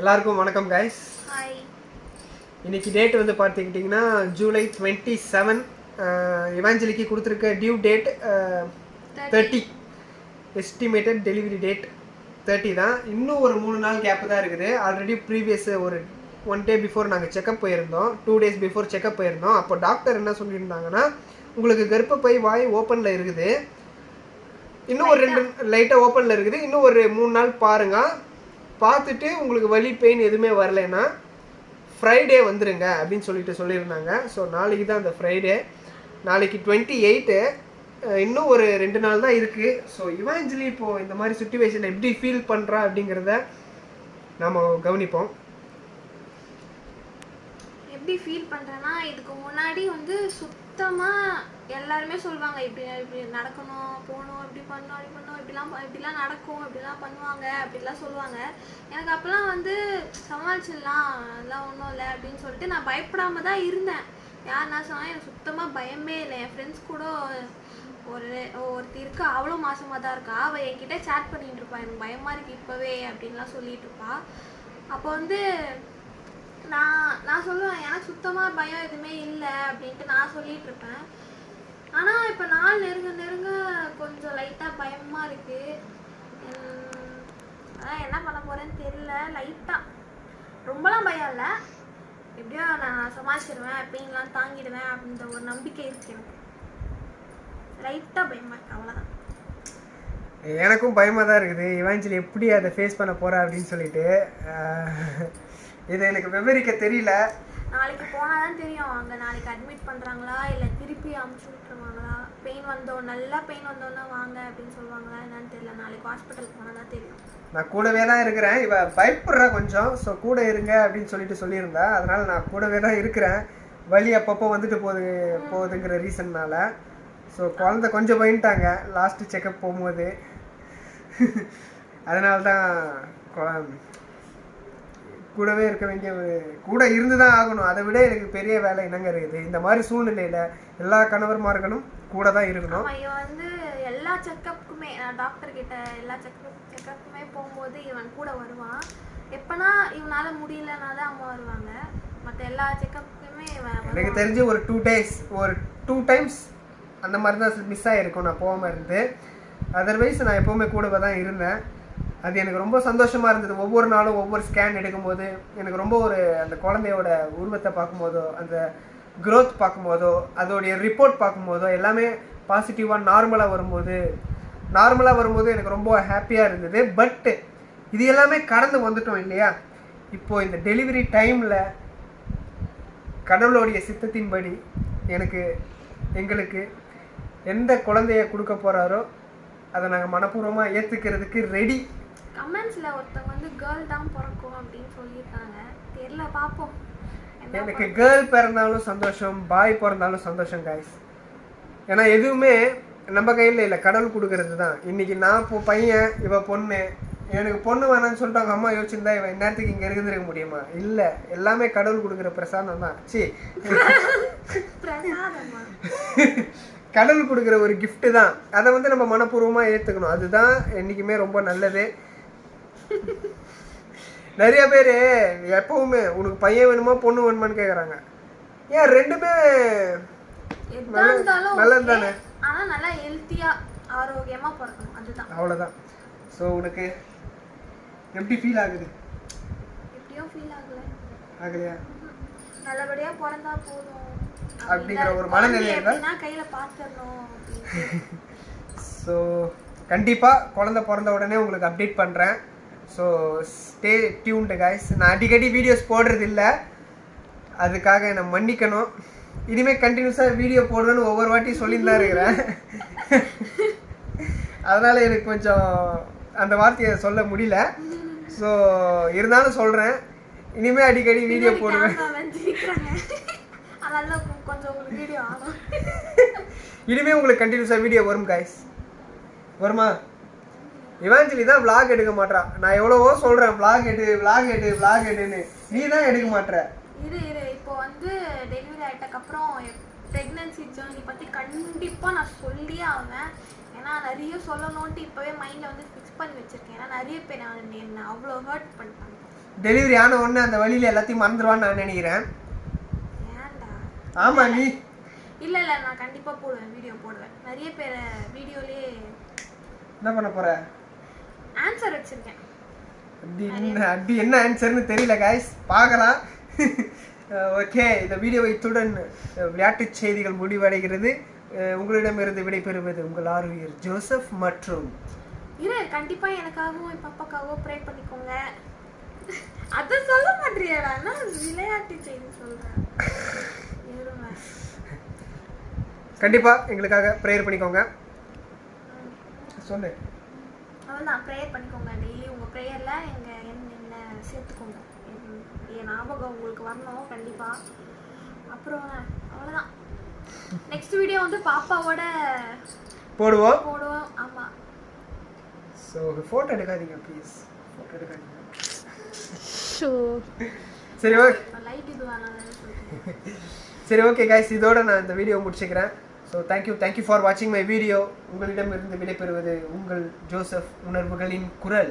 எல்லாருக்கும் வணக்கம் guys hi இன்னைக்கு டேட் வந்து பார்த்துக்கிட்டிங்கன்னா ஜூலை டுவெண்ட்டி செவன் இவாஞ்சலிக்கு கொடுத்துருக்க due date thirty estimated delivery date thirty தான். இன்னும் ஒரு மூணு நாள் கேப் தான் இருக்குது. ஆல்ரெடி ப்ரீவியஸ் ஒரு ஒன் டே பிஃபோர் நாங்கள் செக்கப் போயிருந்தோம். டூ டேஸ் பிஃபோர் செக்கப் போயிருந்தோம். அப்போ டாக்டர் என்ன சொல்லியிருந்தாங்கன்னா உங்களுக்கு கர்ப்பப்பை வாய் ஓப்பனில் இருக்குது. இன்னும் ஒரு ரெண்டு லைட்டாக ஓப்பனில் இருக்குது. இன்னும் ஒரு மூணு நாள் பாருங்க. பார்த்துட்டு உங்களுக்கு வலி பெயின் எதுவுமே வரலைன்னா ஃப்ரைடே வந்துடுங்க அப்படின்னு சொல்லிட்டு சொல்லியிருந்தாங்க. ஸோ நாளைக்கு தான் அந்த ஃப்ரைடே நாளைக்கு டுவெண்ட்டி எயிட்டு இன்னும் ஒரு ரெண்டு நாள் தான் இருக்குது ஸோ இவாஞ்சலி இப்போது இந்த மாதிரி சுச்சுவேஷனில் எப்படி ஃபீல் பண்ணுறா அப்படிங்கிறத நாம் கவனிப்போம். எப்படி ஃபீல் பண்ணுறேன்னா இதுக்கு முன்னாடி வந்து சுத்தமாக எல்லாருமே சொல்லுவாங்க இப்படி இப்படி நடக்கணும் போகணும் இப்படி பண்ணணும் இப்படி பண்ணணும் இப்படிலாம் இப்படிலாம் நடக்கும் இப்படிலாம் பண்ணுவாங்க அப்படிலாம் சொல்லுவாங்க. எனக்கு அப்போல்லாம் வந்து சமாளிச்சிடலாம் அதெல்லாம் ஒன்றும் இல்லை அப்படின்னு சொல்லிட்டு நான் பயப்படாமல் தான் இருந்தேன். யார் நான் சொன்னால் எனக்கு சுத்தமாக பயமே இல்லை. என் ஃப்ரெண்ட்ஸ் கூட ஒரு ஒருத்தி இருக்கா அவ்வளோ மாசமாக தான் இருக்கா. அவள் என்கிட்ட சேட் பண்ணிகிட்டு இருப்பா. எனக்கு பயமாக இருக்குது இப்போவே அப்படின்லாம் சொல்லிகிட்டு இருப்பா. அப்போ வந்து நான் நான் சொல்லுவேன் எனக்கு சுத்தமாக பயம் எதுவுமே இல்லை அப்படின்ட்டு நான் சொல்லிட்டு இருப்பேன். ஆனால் இப்போ நாள் நெருங்க நெருங்க கொஞ்சம் லைட்டாக பயமாக இருக்குது அதான் என்ன பண்ண போகிறேன்னு தெரியல. லைட்டாக ரொம்பலாம் பயம் இல்லை. எப்படியோ நான் சமாளிச்சிடுவேன் பெயின்லாம் தாங்கிடுவேன் அப்படின்ற ஒரு நம்பிக்கை இருக்கு எனக்கு. லைட்டாக பயமாக இருக்கு அவ்வளோதான் எனக்கும் பயமாக தான் இருக்குது. இவாஞ்சலி எப்படி அதை ஃபேஸ் பண்ண போகிறா அப்படின்னு சொல்லிட்டு. இது எனக்கு விவரிக்க தெரியல. நாளைக்கு போனால் தான் தெரியும். அங்கே நாளைக்கு அட்மிட் பண்ணுறாங்களா இல்லை திருப்பி அமுச்சு விட்டுருவாங்களா? பெயின் வந்தோம் நல்லா பெயின் வந்தோன்னா வாங்க அப்படின்னு சொல்லுவாங்களா? என்னன்னு தெரியல. நாளைக்கு ஹாஸ்பிட்டலுக்கு போனால் தான் தெரியும். நான் கூடவே தான் இருக்கிறேன். இவ பயப்படுறா கொஞ்சம். ஸோ கூட இருங்க அப்படின்னு சொல்லிட்டு சொல்லியிருந்தா. அதனால நான் கூடவே தான் இருக்கிறேன். வலி அப்பப்போ வந்துட்டு போகுது போகுதுங்கிற ரீசன்னால ஸோ குழந்தை கொஞ்சம் பயந்துட்டாங்க லாஸ்ட்டு செக்கப் போகும்போது. அதனால தான் குழ- கூடவே இருக்க வேண்டிய கூட இருந்து தான் ஆகணும். அதை விட எனக்கு பெரிய வேலை என்னங்க இருக்குது இந்த மாதிரி சூழ்நிலையில் எல்லா கணவர்மார்களும் கூட தான் இருக்கணும் இவன் வந்து எல்லா செக்கப்புக்குமே நான் டாக்டர் கிட்ட எல்லா செக்கப் செக்கப்புக்குமே போகும்போது இவன் கூட வருவான். எப்பனா இவனால முடியலனா தான் அம்மா வருவாங்க. மற்ற எல்லா செக்கப்புக்குமே இவன் எனக்கு. தெரிஞ்சு ஒரு டூ டேஸ் ஒரு டூ டைம்ஸ் அந்த மாதிரி தான் மிஸ் ஆகிருக்கும் நான் போகாமல் இருந்து. அதர்வைஸ் நான் எப்போவுமே கூடவே தான் இருந்தேன். அது எனக்கு ரொம்ப சந்தோஷமாக இருந்தது. ஒவ்வொரு நாளும் ஒவ்வொரு ஸ்கேன் எடுக்கும்போது எனக்கு ரொம்ப ஒரு அந்த குழந்தையோட உருவத்தை பார்க்கும்போதோ அந்த க்ரோத் பார்க்கும்போதோ அதோடைய ரிப்போர்ட் பார்க்கும்போதோ எல்லாமே பாசிட்டிவாக நார்மலாக வரும்போது நார்மலாக வரும்போது எனக்கு ரொம்ப ஹாப்பியாக இருந்தது. பட்டு இது எல்லாமே கடந்து வந்துட்டோம் இல்லையா? இப்போது இந்த டெலிவரி டைமில் கடவுளுடைய சித்தத்தின்படி எனக்கு எங்களுக்கு எந்த குழந்தைய கொடுக்க போகிறாரோ அதை நாங்கள் மனப்பூர்வமாக ஏற்றுக்கிறதுக்கு ரெடி கமெண்ட்ஸ்ல ஒருத்தவங்க வந்து கேர்ள் தான் பிறக்கும் அப்படின்னு சொல்லியிருக்காங்க. தெரியல பார்ப்போம். எனக்கு கேர்ள் பிறந்தாலும் சந்தோஷம் பாய் பிறந்தாலும் சந்தோஷம் காய்ஸ் ஏன்னா எதுவுமே நம்ம கையில் இல்லை கடவுள் கொடுக்கறது தான். இன்னைக்கு நான் இப்போ பையன் இவ பொண்ணு எனக்கு பொண்ணு வேணாம்னு சொல்லிட்டு அவங்க அம்மா யோசிச்சிருந்தா இவன் இந்நேரத்துக்கு இங்கே இருந்திருக்க முடியுமா? இல்லை எல்லாமே கடவுள் கொடுக்குற பிரசாதம் தான். சி கடவுள் கொடுக்குற ஒரு gift தான். அதை வந்து நம்ம மனப்பூர்வமாக ஏற்றுக்கணும் அதுதான் என்றைக்குமே ரொம்ப நல்லது. நிறைய பேர் எப்பவுமே உனக்கு பையன் வேணுமா பொண்ணு வேணுமான்னு கேட்குறாங்க ஏன் ரெண்டுமே நல்லது. தானே? ஆனா நல்லா ஹெல்த்தியா ஆரோக்கியமா பிறக்கணும். அதுதான். அவ்வளோதான் ஸோ உனக்கு எப்படி ஃபீல் ஆகுது? எப்படியும் ஃபீல் ஆகல. ஆகலையா? நல்லபடியா பிறந்தா போதும். அப்படிங்கிற ஒரு மனநிலை கையில. ஸோ கண்டிப்பாக குழந்த பிறந்த உடனே உங்களுக்கு அப்டேட் பண்ணுறேன் ஸோ ஸ்டே டியூன்டு guys. நான் அடிக்கடி வீடியோஸ் போடுறது இல்லை அதுக்காக என்னை மன்னிக்கணும். இனிமேல் கண்டினியூஸாக வீடியோ போடுவேன்னு ஒவ்வொரு வாட்டி தான் இருக்கிறேன். அதனால் எனக்கு கொஞ்சம் அந்த வார்த்தையை சொல்ல முடியல. ஸோ இருந்தாலும் சொல்கிறேன் இனிமேல் அடிக்கடி வீடியோ போடுவேன். கொஞ்சம் உங்களுக்கு கண்டினியூஸாக வீடியோ வரும் guys. வருமா? இவாஞ்சலி தான் vlog எடுக்க மாட்றா. நான் எவ்வளவோ சொல்கிறேன் vlog எடு vlog எடு vlog எடுன்னு. நீ தான் எடுக்க மாட்ற. இரு இரு. இப்போ வந்து டெலிவரி ஆயிட்டக்கு அப்புறம் ப்ரெக்னன்சி ஜேர்னி பத்தி கண்டிப்பா நான் சொல்லியே ஆவேன். ஏன்னா நிறைய சொல்லணும்ட்டு இப்பவே மைண்ட்ல வந்து ஃபிக்ஸ் பண்ணி வச்சிருக்கேன். ஏன்னா நிறைய பேர் நான் என்ன அவ்வளோ ஹர்ட் பண்ணிட்டாங்க. டெலிவரி ஆன உடனே அந்த வழியில எல்லாத்தையும் மறந்துடுவான்னு நான் நினைக்கிறேன். ஏன்டா? ஆமா நீ. இல்ல இல்ல. நான் கண்டிப்பா போடுவேன். வீடியோ போடுவேன். நிறைய பேர் வீடியோலயே என்ன பண்ண போற? ஆன்சர் வச்சிருக்கேன். அப்படி என்ன அப்படி என்ன ஆன்சர்னு தெரியல காய்ஸ் பார்க்கலாம். ஓகே இந்த வீடியோவை இத்துடன் அஹ், விளையாட்டுச் செய்திகள் முடிவடைகிறது. உங்களிடமிருந்து விடைபெறுவது உங்கள் ஆர்வியர் ஜோசப் மற்றும் இரு கண்டிப்பா எனக்காகவும் என் பாப்பாக்காகவும் ப்ரே பண்ணிக்கோங்க. அத சொல்ல மாட்டியாடா விளையாட்டு செய்தி சொல்றேன் எருமை. கண்டிப்பா எங்களுக்காக ப்ரேயர் பண்ணிக்கோங்க. சொல்லு. அவ்வளோதான் ப்ரேயர் பண்ணிக்கோங்க. டெய்லி உங்க ப்ரேயர்ல எங்க என் என்ன சேர்த்துக்கோங்க. என் ஞாபகம் உங்களுக்கு வரணும் கண்டிப்பா. அப்புறம் அவ்வளோதான் நெக்ஸ்ட் வீடியோ வந்து பாப்பாவோட போடுவோம். போடுவோம். ஆமா. ஸோ ஃபோட்டோ எடுக்காதீங்க ப்ளீஸ் ஃபோட்டோ எடுக்காதீங்க. சரி ஓகே லைட் இது சரி ஓகே கைஸ் இதோட நான் இந்த வீடியோ முடிச்சுக்கிறேன். So thank you thank you for வாட்சிங் மை வீடியோ உங்களிடமிருந்து விடைபெறுவது உங்கள் ஜோசப் உணர்வுகளின் குரல்.